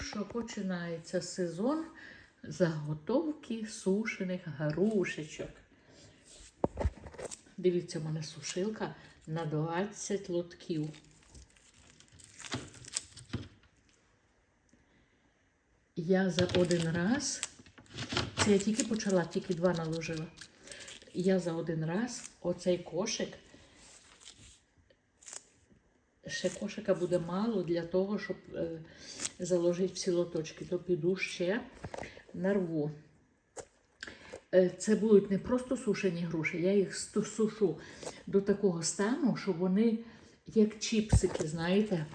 Що, починається сезон заготовки сушених грушечок. Дивіться, в мене сушилка на 20 лотків. Я за один раз, це я тільки почала, тільки два наложила. Я за один раз оцей кошик, ще кошика буде мало для того, щоб е, заложити всі лоточки, то піду ще нарву. Е, Це будуть не просто сушені груші, я їх сушу до такого стану, що вони як чіпсики, знаєте.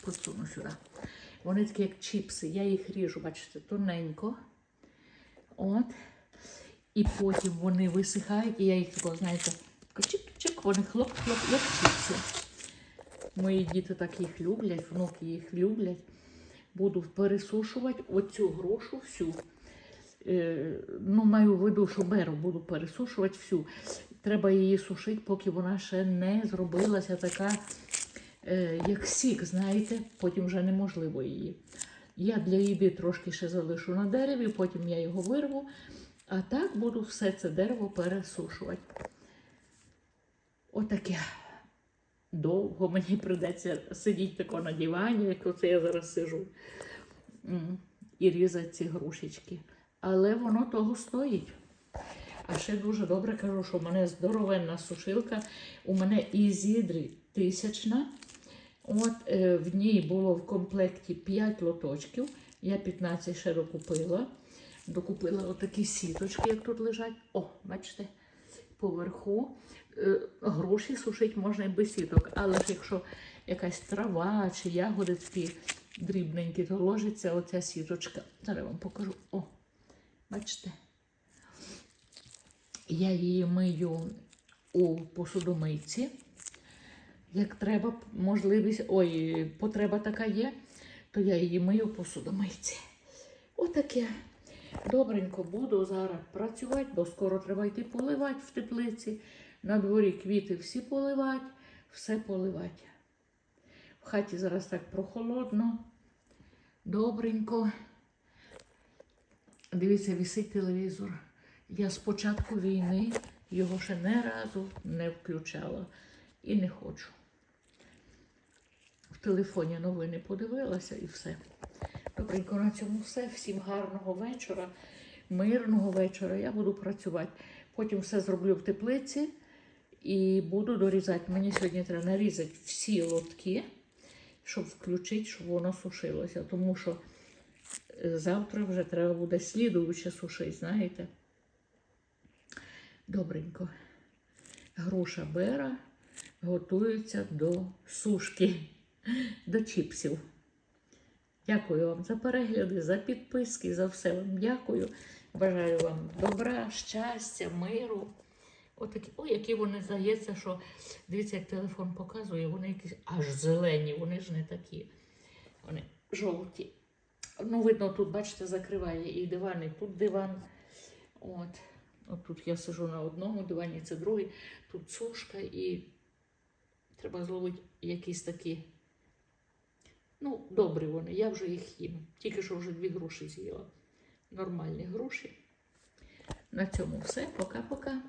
Посуну сюди. Вони такі, як чіпси. Я їх ріжу, бачите, тоненько. От. І потім вони висихають, і я їх знаєте, чик-чик, вони хлоп-хлоп, як чіпси. Мої діти так їх люблять, внуки їх люблять. Буду пересушувати оцю грушу всю. Е, ну, маю в виду, що беру, буду пересушувати всю. Треба її сушити, поки вона ще не зробилася така, е, як сік, знаєте, потім вже неможливо її. Я для їди трошки ще залишу на дереві, потім я його вирву, а так буду все це дерево пересушувати. Отаке. Довго мені прийдеться сидіти тако на дивані, як оце я зараз сижу, і різати ці грушечки. Але воно того стоїть. А ще дуже добре кажу, що в мене здоровенна сушилка. У мене ізідрі тисячна. От е, в ній було в комплекті 5 лоточків. Я 15 ще докупила. Докупила отакі сіточки, як тут лежать. О, бачите, поверху. Е, Гроші сушити можна і без сіток. Але ж якщо якась трава чи ягоди такі дрібненькі, то ложиться оця сіточка. Зараз вам покажу. О, бачите? Я її мию у посудомийці. Як треба, можливість, ой, потреба така є, то я її мию в посудомийці. Отаке. Добренько буду зараз працювати, бо скоро треба йти поливати в теплиці. На дворі квіти всі поливати, все поливати. В хаті зараз так прохолодно, добренько. Дивіться, висить телевізор. Я з початку війни його ще не разу не включала і не хочу. В телефоні новини подивилася і все. Добренько, на цьому все. Всім гарного вечора, мирного вечора. Я буду працювати. Потім все зроблю в теплиці і буду дорізати. Мені сьогодні треба нарізати всі лотки, щоб включити, щоб воно сушилося. Тому що е, завтра вже треба буде слідуюче сушити, знаєте. Добренько. Груша бера готується до сушки, до чіпсів. Дякую вам за перегляди, за підписки, за все вам дякую. Бажаю вам добра, щастя, миру. Отакі, ой, які вони здається, що дивіться, як телефон показує, вони якісь аж зелені, вони ж не такі. Вони жовті. Ну, видно, тут, бачите, закриває і диван, і тут диван. От. От тут я сижу на одному дивані, це другий. Тут сушка і треба зловити якісь такі. Ну, добрі вони, я вже їх їм. Тільки що вже дві груші з'їла. Нормальні груші. На цьому все. Пока-пока.